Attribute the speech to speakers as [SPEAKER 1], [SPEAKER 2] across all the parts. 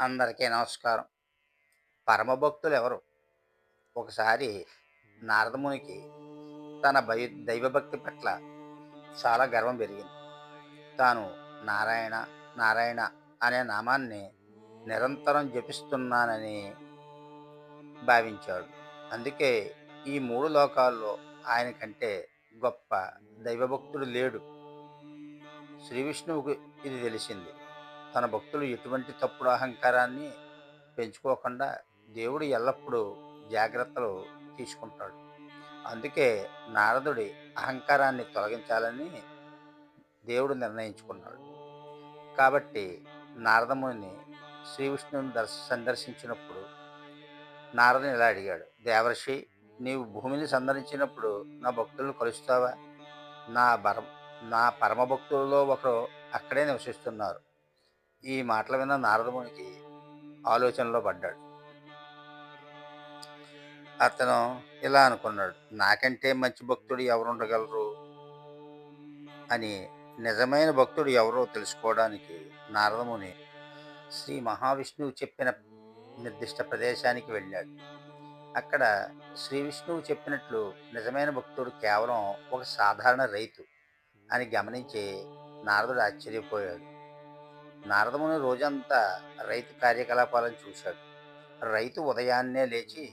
[SPEAKER 1] అందరికీ నమస్కారం. పరమభక్తులు ఎవరు? ఒకసారి నారదమునికి తన భయ దైవభక్తి పట్ల చాలా గర్వం పెరిగింది. తాను నారాయణ నారాయణ అనే నామాన్ని నిరంతరం జపిస్తున్నానని భావించాడు. అందుకే ఈ మూడు లోకాల్లో ఆయన కంటే గొప్ప దైవభక్తుడు లేడు. శ్రీ విష్ణువుకు ఇది తెలిసింది. తన భక్తులు ఎటువంటి తప్పుడు అహంకారాన్ని పెంచుకోకుండా దేవుడు ఎల్లప్పుడూ జాగ్రత్తలు తీసుకుంటాడు. అందుకే నారదుడి అహంకారాన్ని తొలగించాలని దేవుడు నిర్ణయించుకున్నాడు. కాబట్టి నారదముని శ్రీ విష్ణువుని దర్శ సందర్శించినప్పుడు నారదుని ఇలా అడిగాడు దేవర్షి నీవు భూమిని సందర్శించినప్పుడు నా భక్తులను కలుస్తావా? నా పరమ నా పరమ భక్తులలో ఒకరు అక్కడే నివసిస్తున్నారు. ఈ మాటల విన్న నారదమునికి ఆలోచనలో పడ్డాడు. అతను ఇలా అనుకున్నాడు నాకంటే మంచి భక్తుడు ఎవరు ఉండగలరు అని నిజమైన భక్తుడు ఎవరో తెలుసుకోవడానికి నారదముని శ్రీ మహావిష్ణువు చెప్పిన నిర్దిష్ట ప్రదేశానికి వెళ్ళాడు. అక్కడ శ్రీ విష్ణువు చెప్పినట్లు నిజమైన భక్తుడు కేవలం ఒక సాధారణ రైతు అని గమనించి నారదుడు ఆశ్చర్యపోయాడు. నారదముని రోజంతా రైతు కార్యకలాపాలను చూశాడు. రైతు ఉదయాన్నే లేచి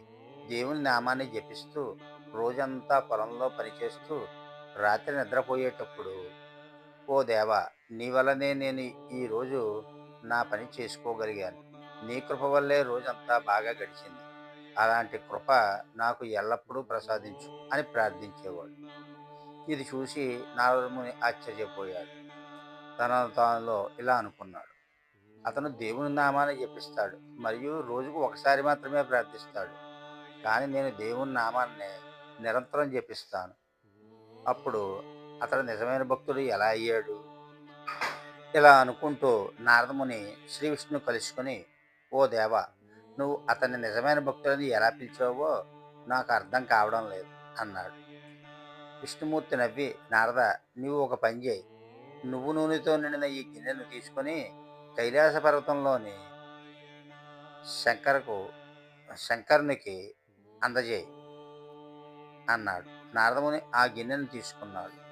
[SPEAKER 1] దేవుని నామాన్ని జపిస్తూ రోజంతా పొలంలో పనిచేస్తూ రాత్రి నిద్రపోయేటప్పుడు ఓ దేవా నీ వల్లనే నేను ఈరోజు నా పని చేసుకోగలిగాను. నీ కృప వల్లే రోజంతా బాగా గడిచింది. అలాంటి కృప నాకు ఎల్లప్పుడూ ప్రసాదించు అని ప్రార్థించేవాడు. ఇది చూసి నారదముని ఆశ్చర్యపోయాడు. తన తానులో ఇలా అనుకున్నాడు. అతను దేవుని నామాన్ని జపిస్తాడు మరియు రోజుకు ఒకసారి మాత్రమే ప్రార్థిస్తాడు. కానీ నేను దేవుని నామాన్ని నిరంతరం జపిస్తాను. అప్పుడు అతడు నిజమైన భక్తుడు ఎలా అయ్యాడు? ఇలా అనుకుంటూ నారదముని శ్రీ విష్ణు కలుసుకొని ఓ దేవా నువ్వు అతన్ని నిజమైన భక్తులని ఎలా పిలిచావో నాకు అర్థం కావడం లేదు అన్నాడు. విష్ణుమూర్తి నవ్వి నారద నీవు ఒక పని చేయి. నువ్వు నూనెతో నిండిన ఈ గిన్నెను తీసుకొని కైలాస పర్వతంలోని శంకరకు శంకరునికి అందజేయి అన్నాడు. నారదముని ఆ గిన్నెను తీసుకున్నాడు.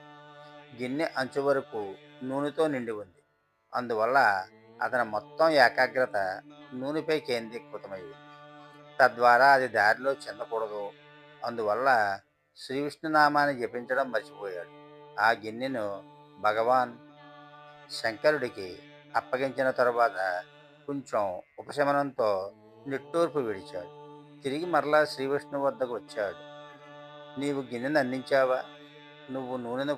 [SPEAKER 1] గిన్నె అంచు వరకు నూనెతో నిండి ఉంది. అందువల్ల అతని మొత్తం ఏకాగ్రత నూనెపై కేంద్రీకృతమైంది. తద్వారా అది దారిలో చెందకూడదు. అందువల్ల శ్రీ విష్ణునామాన్ని జపించడం మర్చిపోయాడు. ఆ గిన్నెను భగవాన్ శంకరుడికి అప్పగించిన తరువాత కొంచెం ఉపశమనంతో నిట్టూర్పు విడిచాడు. తిరిగి మరలా శ్రీవిష్ణు వద్దకు వచ్చాడు. నీవు గిన్నెను అందించావా? నువ్వు నూనెను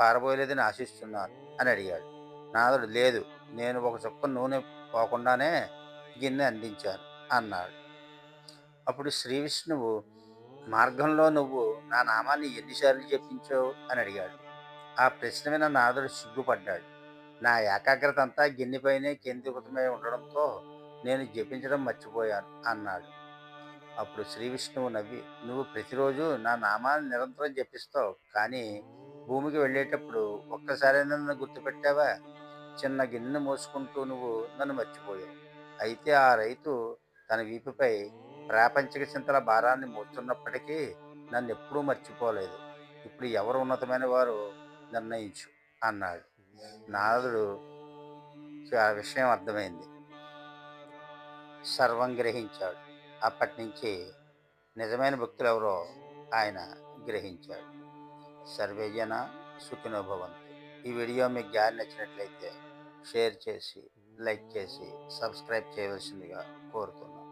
[SPEAKER 1] పారబోయలేదని ఆశిస్తున్నాను అని అడిగాడు. నాదుడు లేదు నేను ఒక చుక్క నూనె పోకుండానే గిన్నె అందించాను అన్నాడు. అప్పుడు శ్రీ విష్ణువు మార్గంలో నువ్వు నా నామాన్ని ఎన్నిసార్లు చెప్పించావు అని అడిగాడు. ఆ ప్రశ్న విన్న నాదుడు సిగ్గుపడ్డాడు. నా ఏకాగ్రత అంతా గిన్నెపైనే కేంద్రీకృతమై ఉండడంతో నేను జపించడం మర్చిపోయాను అన్నాడు. అప్పుడు శ్రీ విష్ణువు నవ్వి నువ్వు ప్రతిరోజు నా నామాన్ని నిరంతరం జపిస్తావు కానీ భూమికి వెళ్ళేటప్పుడు ఒక్కసారి నన్ను గుర్తుపెట్టావా? చిన్న గిన్నె మోసుకుంటూ నువ్వు నన్ను మర్చిపోయావు. అయితే ఆ రైతు తన వీపుపై ప్రాపంచిక చింతల భారాన్ని మోస్తున్నప్పటికీ నన్ను ఎప్పుడూ మర్చిపోలేదు. ఇప్పుడు ఎవరు ఉన్నతమైన వారు నిర్ణయించు అన్నాడు. నారదుడు ఆ విషయం అర్థమైంది. సర్వం గ్రహించాడు. అప్పటి నుంచి నిజమైన భక్తులు ఎవరో ఆయన గ్రహించాడు. సర్వేజన సుఖినోభవంతు ఈ వీడియో మీకు గారి నచ్చినట్లయితే షేర్ చేసి లైక్ చేసి సబ్స్క్రైబ్ చేయవలసిందిగా కోరుతున్నాను